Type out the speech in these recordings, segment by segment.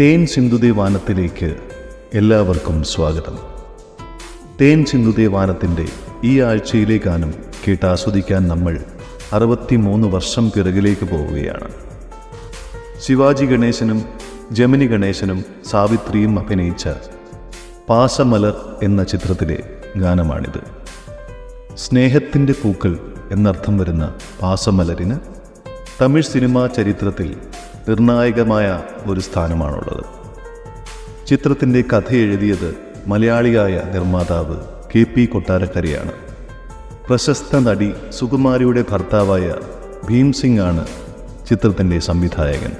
തേൻ സിന്ധുദേവാനത്തിലേക്ക് എല്ലാവർക്കും സ്വാഗതം. തേൻ സിന്ധുദേവാനത്തിന്റെ ഈ ആഴ്ചയിലെ ഗാനം കേട്ടാസ്വദിക്കാൻ നമ്മൾ അറുപത്തിമൂന്ന് വർഷം പിറകിലേക്ക് പോവുകയാണ്. ശിവാജി ഗണേശനും ജമിനി ഗണേശനും സാവിത്രിയും അഭിനയിച്ച പാസമലർ എന്ന ചിത്രത്തിലെ ഗാനമാണിത്. സ്നേഹത്തിന്റെ പൂക്കൾ എന്നർത്ഥം വരുന്ന പാസമലരിന് തമിഴ് സിനിമാ ചരിത്രത്തിൽ നിർണായകമായ ഒരു സ്ഥാനമാണുള്ളത്. ചിത്രത്തിന്റെ കഥ എഴുതിയത് മലയാളിയായ നിർമ്മാതാവ് കെ പി കൊട്ടാരക്കരയാണ്. പ്രശസ്ത നടി സുകുമാരിയുടെ ഭർത്താവായ ഭീംസിംഗ് ആണ് ചിത്രത്തിന്റെ സംവിധായകൻ.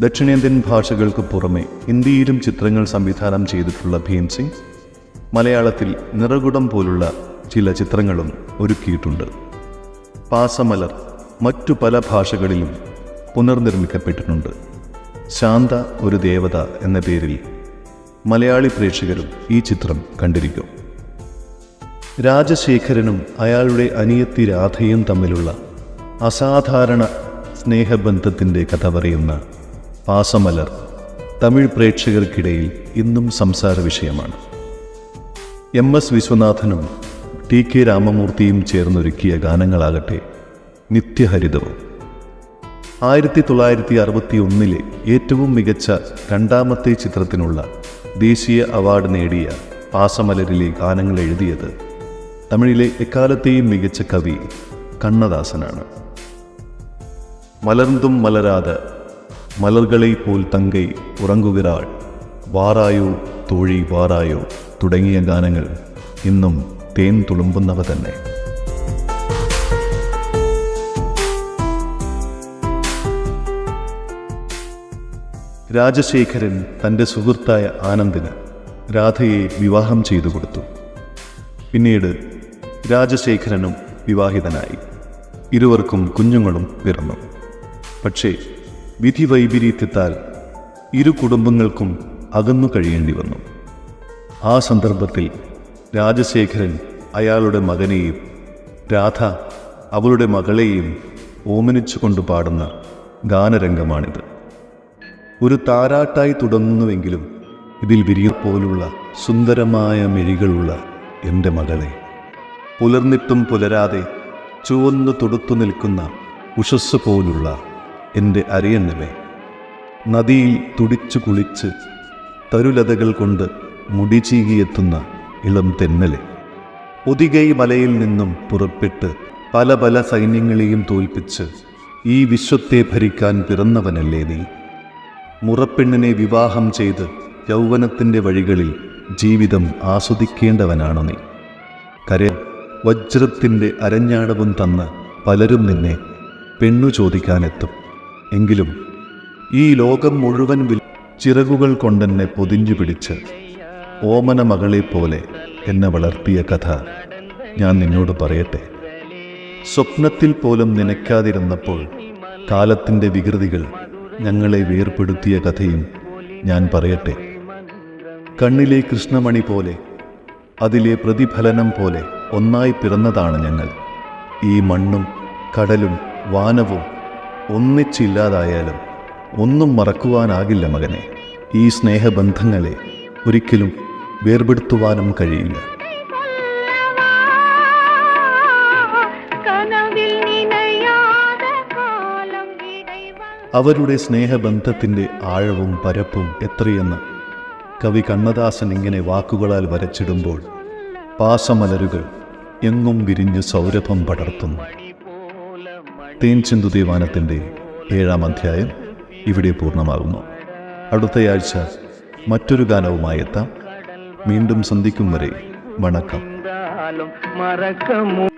ദക്ഷിണേന്ത്യൻ ഭാഷകൾക്ക് പുറമെ ഹിന്ദിയിലും ചിത്രങ്ങൾ സംവിധാനം ചെയ്തിട്ടുള്ള ഭീംസിംഗ് മലയാളത്തിൽ നിറകുടം പോലുള്ള ചില ചിത്രങ്ങളും ഒരുക്കിയിട്ടുണ്ട്. പാസമലർ മറ്റു പല ഭാഷകളിലും പുനർനിർമ്മിക്കപ്പെട്ടിട്ടുണ്ട്. ശാന്ത ഒരു ദേവത എന്ന പേരിൽ മലയാളി പ്രേക്ഷകരും ഈ ചിത്രം കണ്ടിരിക്കും. രാജശേഖരനും അയാളുടെ അനിയത്തി രാധയും തമ്മിലുള്ള അസാധാരണ സ്നേഹബന്ധത്തിന്റെ കഥ പറയുന്ന പാസമലർ തമിഴ് പ്രേക്ഷകർക്കിടയിൽ ഇന്നും സംസാര വിഷയമാണ്. എം എസ് വിശ്വനാഥനും ടി കെ രാമമൂർത്തിയും ചേർന്നൊരുക്കിയ ഗാനങ്ങളാകട്ടെ നിത്യഹരിതവും. ആയിരത്തി തൊള്ളായിരത്തി അറുപത്തി ഒന്നിലെ ഏറ്റവും മികച്ച രണ്ടാമത്തെ ചിത്രത്തിനുള്ള ദേശീയ അവാർഡ് നേടിയ പാസമലരിലെ ഗാനങ്ങൾ എഴുതിയത് തമിഴിലെ എക്കാലത്തെയും മികച്ച കവി കണ്ണദാസനാണ്. മലർന്തും മലരാതെ മലർകളെ പോൽ തങ്കൈ ഉറങ്ങുകിറാൾ വാറായോ തോഴി വാറായോ തുടങ്ങിയ ഗാനങ്ങൾ ഇന്നും തേൻ തുളുമ്പുന്നവ തന്നെ. രാജശേഖരൻ തന്റെ സുഹൃത്തായ ആനന്ദിന് രാധയെ വിവാഹം ചെയ്തു കൊടുത്തു. പിന്നീട് രാജശേഖരനും വിവാഹിതനായി. ഇരുവർക്കും കുഞ്ഞുങ്ങളും പിറന്നു. പക്ഷേ വിധി വൈപരീത്യത്താൽ ഇരു കുടുംബങ്ങൾക്കും അകന്നു കഴിയേണ്ടി വന്നു. ആ സന്ദർഭത്തിൽ രാജശേഖരൻ അയാളുടെ മകനെയും രാധ അവളുടെ മകളെയും ഓമനിച്ചുകൊണ്ട് പാടുന്ന ഗാനരംഗമാണിത്. ഒരു താരാട്ടായി തുടങ്ങുന്നുവെങ്കിലും ഇതിൽ വിരിയ പോലുള്ള സുന്ദരമായ മിഴികളുള്ള എന്റെ മകളെ. പുലർന്നിട്ടും പുലരാതെ ചുവന്നു തൊടുത്തു നിൽക്കുന്ന ഉഷസ് പോലുള്ള എന്റെ അരയന്നവേ നദിയിൽ തുടിച്ചു കുളിച്ച് തരുലതകൾ കൊണ്ട് മുടി മുടിചീകിയെത്തുന്ന ഇളം തെന്നലെ. ഒതികൈ മലയിൽ നിന്നും പുറപ്പെട്ട് പല പല സൈന്യങ്ങളെയും തോൽപ്പിച്ച് ഈ വിശ്വത്തെ ഭരിക്കാൻ പിറന്നവനല്ലേ നീ? മുറപ്പെണ്ണിനെ വിവാഹം ചെയ്ത് യൗവനത്തിന്റെ വഴികളിൽ ജീവിതം ആസ്വദിക്കേണ്ടവനാണു നീ. കര വജ്രത്തിന്റെ അരഞ്ഞാടവും തന്ന് പലരും നിന്നെ പെണ്ണു ചോദിക്കാനെത്തും. എങ്കിലും ഈ ലോകം മുഴുവൻ വിൽ ചിറകുകൾ കൊണ്ടെന്നെ പൊതിഞ്ഞു പിടിച്ച് ഓമന മകളെപ്പോലെ എന്നെ വളർത്തിയ കഥ ഞാൻ നിന്നോട് പറയട്ടെ. സ്വപ്നത്തിൽ പോലും നനയ്ക്കാതിരുന്നപ്പോൾ കാലത്തിന്റെ വികൃതികൾ ഞങ്ങളെ വേർപ്പെടുത്തിയ കഥയും ഞാൻ പറയട്ടെ. കണ്ണിലെ കൃഷ്ണമണി പോലെ അതിലെ പ്രതിഫലനം പോലെ ഒന്നായി പിറന്നതാണ് ഞങ്ങൾ. ഈ മണ്ണും കടലും വാനവും ഒന്നിച്ചില്ലാതായാലും ഒന്നും മറക്കുവാനാകില്ല മകനെ. ഈ സ്നേഹബന്ധങ്ങളെ ഒരിക്കലും വേർപെടുത്തുവാനും കഴിയില്ല. അവരുടെ സ്നേഹബന്ധത്തിന്റെ ആഴവും പരപ്പും എത്രയെന്ന് കവി കണ്ണദാസൻ ഇങ്ങനെ വാക്കുകളാൽ വരച്ചിടുമ്പോൾ പാസമലരുകൾ എങ്ങും വിരിഞ്ഞ് സൗരഭം പടർത്തുന്നു. തേൻ ചിന്തുതി വാനത്തിന്റെ ഏഴാം അധ്യായം ഇവിടെ പൂർണമാകുന്നു. അടുത്തയാഴ്ച മറ്റൊരു ഗാനവുമായി എത്താം വീണ്ടും സന്ധിക്കും വരെ വണക്കം. മറക്കമോ